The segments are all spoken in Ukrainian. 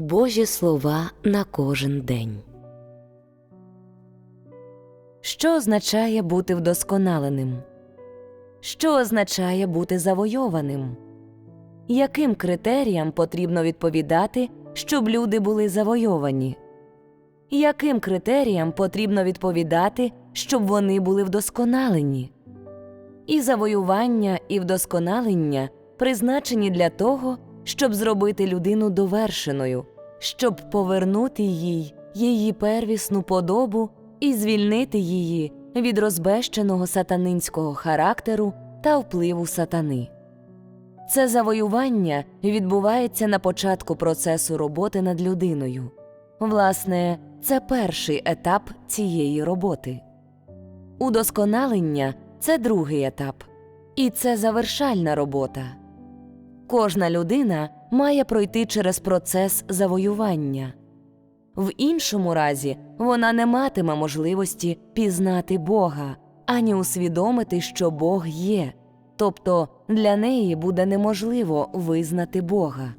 Божі слова на кожен день. Що означає бути вдосконаленим? Що означає бути завойованим? Яким критеріям потрібно відповідати, щоб люди були завойовані? Яким критеріям потрібно відповідати, щоб вони були вдосконалені? І завоювання, і вдосконалення призначені для того, щоб зробити людину довершеною, щоб повернути їй її первісну подобу і звільнити її від розбещеного сатанинського характеру та впливу сатани. Це завоювання відбувається на початку процесу роботи над людиною. Власне, це перший етап цієї роботи. Удосконалення це другий етап, і це завершальна робота. Кожна людина має пройти через процес завоювання. В іншому разі вона не матиме можливості пізнати Бога ані усвідомити, що Бог є, тобто для неї буде неможливо визнати Бога.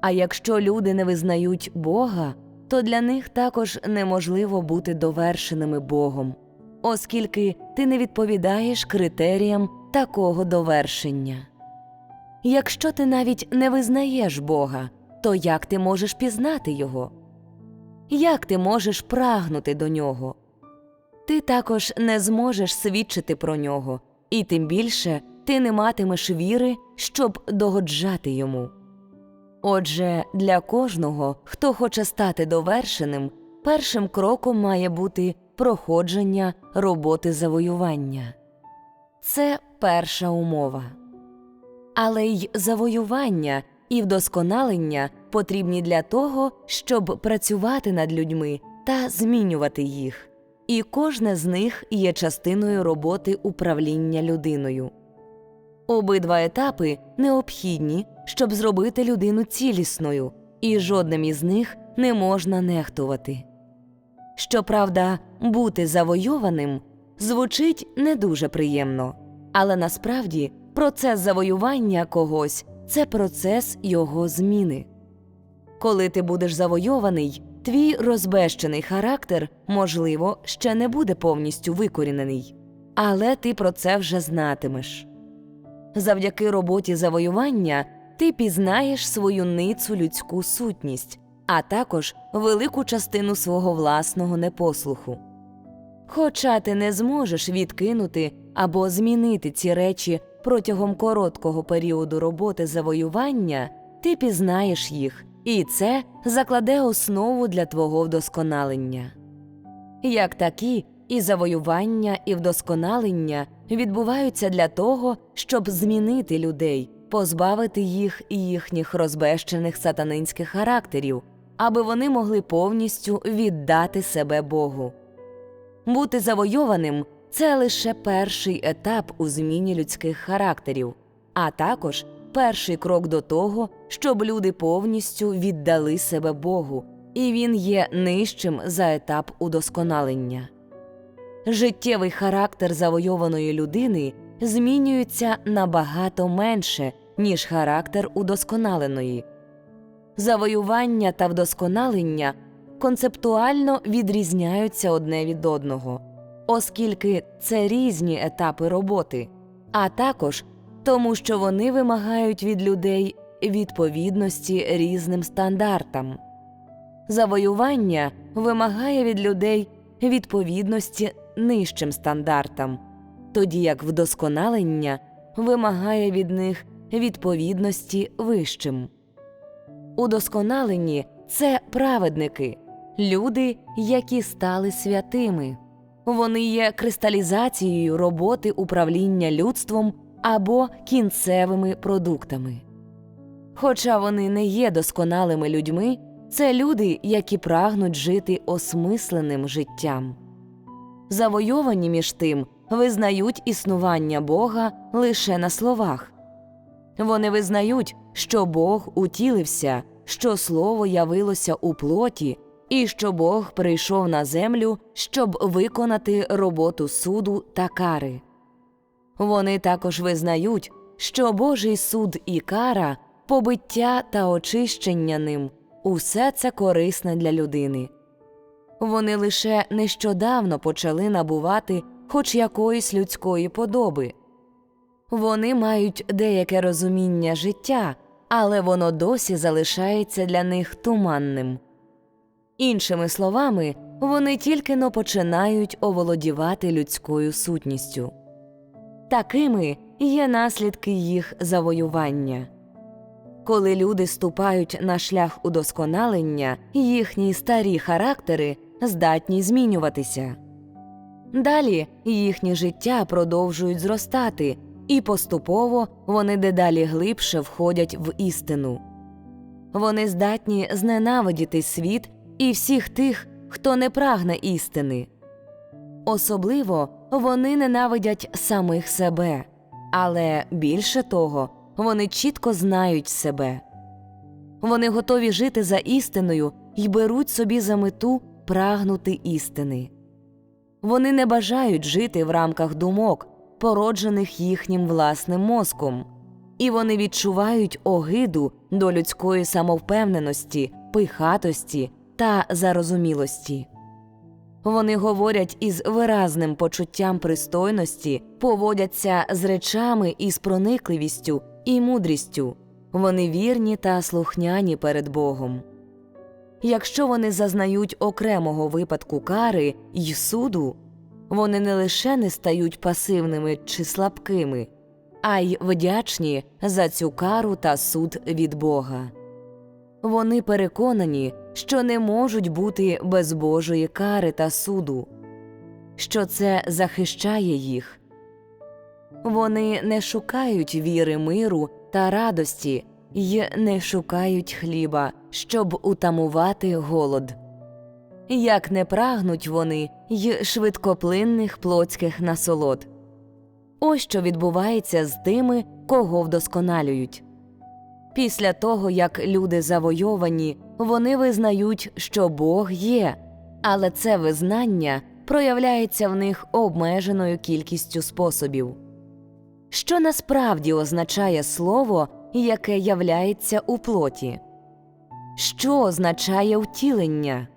А якщо люди не визнають Бога, то для них також неможливо бути довершеними Богом, оскільки ти не відповідаєш критеріям такого довершення. Якщо ти навіть не визнаєш Бога, то як ти можеш пізнати Його? Як ти можеш прагнути до нього? Ти також не зможеш свідчити про нього, і тим більше ти не матимеш віри, щоб догоджати йому. Отже, для кожного, хто хоче стати довершеним, першим кроком має бути проходження роботи завоювання. Це перша умова. Але й завоювання і вдосконалення потрібні для того, щоб працювати над людьми та змінювати їх, і кожне з них є частиною роботи управління людиною. Обидва етапи необхідні, щоб зробити людину цілісною, і жодним із них не можна нехтувати. Щоправда, бути завойованим звучить не дуже приємно, але насправді процес завоювання когось це процес його зміни. Коли ти будеш завойований, твій розбещений характер, можливо, ще не буде повністю викорінений, але ти про це вже знатимеш. Завдяки роботі завоювання ти пізнаєш свою ницу людську сутність, а також велику частину свого власного непослуху. Хоча ти не зможеш відкинути або змінити ці речі протягом короткого періоду роботи завоювання, ти пізнаєш їх, і це закладе основу для твого вдосконалення. Як такі, і завоювання, і вдосконалення відбуваються для того, щоб змінити людей, позбавити їх і їхніх розбещених сатанинських характерів, аби вони могли повністю віддати себе Богу. Бути завойованим це лише перший етап у зміні людських характерів, а також перший крок до того, щоб люди повністю віддали себе Богу, і він є нижчим за етап удосконалення. Життєвий характер завойованої людини змінюється набагато менше, ніж характер удосконаленої. Завоювання та вдосконалення концептуально відрізняються одне від одного, оскільки це різні етапи роботи, а також тому, що вони вимагають від людей відповідності різним стандартам. Завоювання вимагає від людей відповідності нижчим стандартам, тоді як вдосконалення вимагає від них відповідності вищим. Удосконалені це праведники, люди, які стали святими. Вони є кристалізацією роботи управління людством або кінцевими продуктами. Хоча вони не є досконалими людьми, це люди, які прагнуть жити осмисленим життям. Завойовані між тим визнають існування Бога лише на словах. Вони визнають, що Бог утілився, що Слово явилося у плоті, і що Бог прийшов на землю, щоб виконати роботу суду та кари. Вони також визнають, що Божий суд і кара, побиття та очищення ним усе це корисне для людини. Вони лише нещодавно почали набувати хоч якоїсь людської подоби. Вони мають деяке розуміння життя, але воно досі залишається для них туманним. Іншими словами, вони тільки но починають оволодівати людською сутністю. Такими є наслідки їх завоювання. Коли люди ступають на шлях удосконалення, їхні старі характери здатні змінюватися. Далі їхнє життя продовжують зростати, і поступово вони дедалі глибше входять в істину. Вони здатні зненавидіти світ і всіх тих, хто не прагне істини. Особливо вони ненавидять самих себе, але більше того, вони чітко знають себе. Вони готові жити за істиною і беруть собі за мету прагнути істини. Вони не бажають жити в рамках думок, породжених їхнім власним мозком, і вони відчувають огиду до людської самовпевненості, пихатості та зарозумілості. Вони говорять із виразним почуттям пристойності, поводяться з речами із проникливістю і мудрістю, вони вірні та слухняні перед Богом. Якщо вони зазнають окремого випадку кари й суду, вони не лише не стають пасивними чи слабкими, а й вдячні за цю кару та суд від Бога. Вони переконані, що не можуть бути без Божої кари та суду, що це захищає їх. Вони не шукають віри миру та радості й не шукають хліба, щоб утамувати голод. Як не прагнуть вони й швидкоплинних плотських насолод. Ось що відбувається з тими, кого вдосконалюють. Після того, як люди завойовані, вони визнають, що Бог є, але це визнання проявляється в них обмеженою кількістю способів. Що насправді означає слово, яке являється у плоті? Що означає втілення?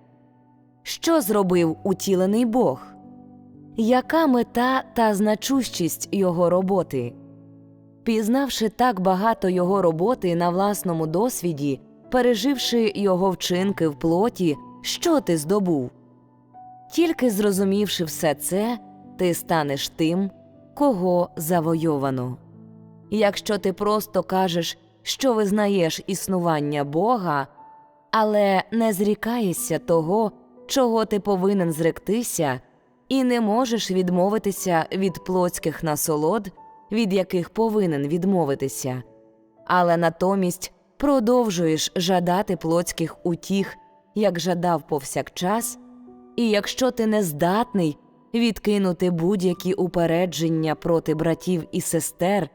Що зробив утілений Бог? Яка мета та значущість його роботи? Пізнавши так багато його роботи на власному досвіді, переживши його вчинки в плоті, що ти здобув? Тільки зрозумівши все це, ти станеш тим, кого завойовано. Якщо ти просто кажеш, що визнаєш існування Бога, але не зрікаєшся того, чого ти повинен зректися, і не можеш відмовитися від плотських насолод, від яких повинен відмовитися, але натомість продовжуєш жадати плотських утіх, як жадав повсякчас, і якщо ти не здатний відкинути будь-які упередження проти братів і сестер,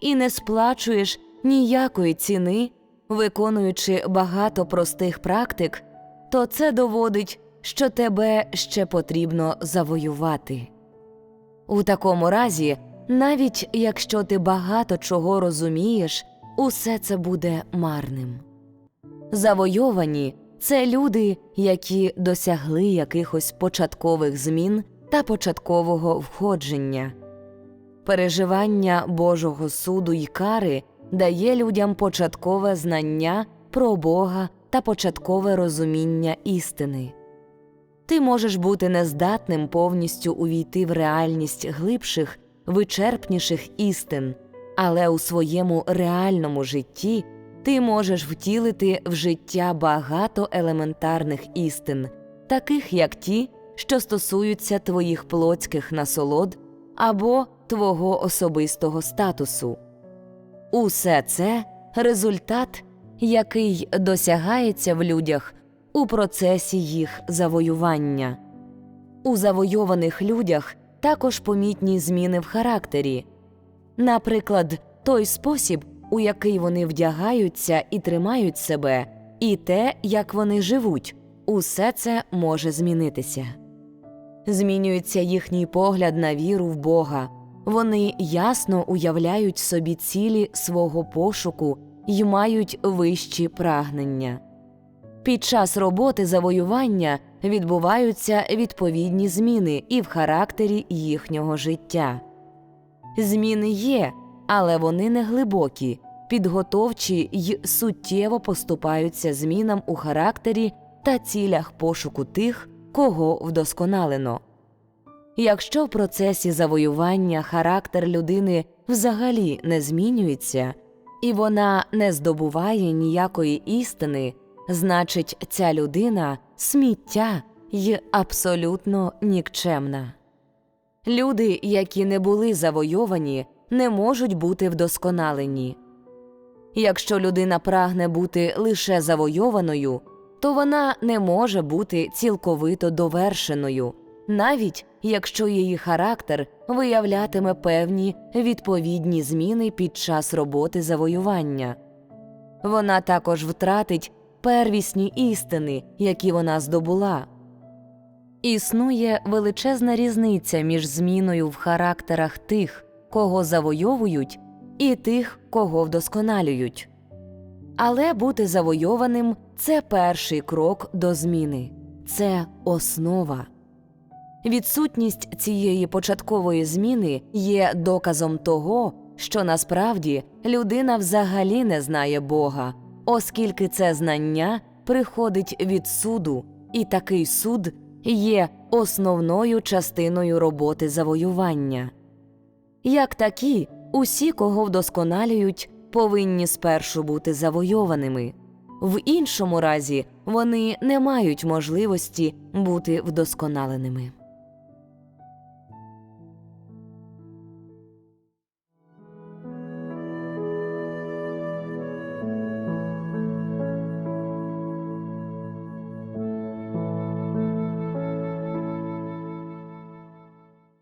і не сплачуєш ніякої ціни, виконуючи багато простих практик, то це доводить, що тебе ще потрібно завоювати. У такому разі, навіть якщо ти багато чого розумієш, усе це буде марним. Завойовані це люди, які досягли якихось початкових змін та початкового входження. Переживання Божого суду й кари дає людям початкове знання про Бога та початкове розуміння істини. Ти можеш бути нездатним повністю увійти в реальність глибших, вичерпніших істин, але у своєму реальному житті ти можеш втілити в життя багато елементарних істин, таких як ті, що стосуються твоїх плотських насолод або твого особистого статусу. Усе це результат, який досягається в людях у процесі їх завоювання. У завойованих людях також помітні зміни в характері, наприклад, той спосіб, у який вони вдягаються і тримають себе, і те, як вони живуть, усе це може змінитися. Змінюється їхній погляд на віру в Бога, вони ясно уявляють собі цілі свого пошуку й мають вищі прагнення. Під час роботи завоювання відбуваються відповідні зміни і в характері їхнього життя. Зміни є, але вони не глибокі, підготовчі й суттєво поступаються змінам у характері та цілях пошуку тих, кого вдосконалено. Якщо в процесі завоювання характер людини взагалі не змінюється, і вона не здобуває ніякої істини, значить, ця людина сміття й абсолютно нікчемна. Люди, які не були завойовані, не можуть бути вдосконалені. Якщо людина прагне бути лише завойованою, то вона не може бути цілковито довершеною, навіть якщо її характер виявлятиме певні відповідні зміни під час роботи завоювання. Вона також втратить первісні істини, які вона здобула. Існує величезна різниця між зміною в характерах тих, кого завойовують, і тих, кого вдосконалюють. Але бути завойованим це перший крок до зміни, це основа. Відсутність цієї початкової зміни є доказом того, що насправді людина взагалі не знає Бога, оскільки це знання приходить від суду, і такий суд є основною частиною роботи завоювання. Як такі, усі, кого вдосконалюють, повинні спершу бути завойованими. В іншому разі вони не мають можливості бути вдосконаленими.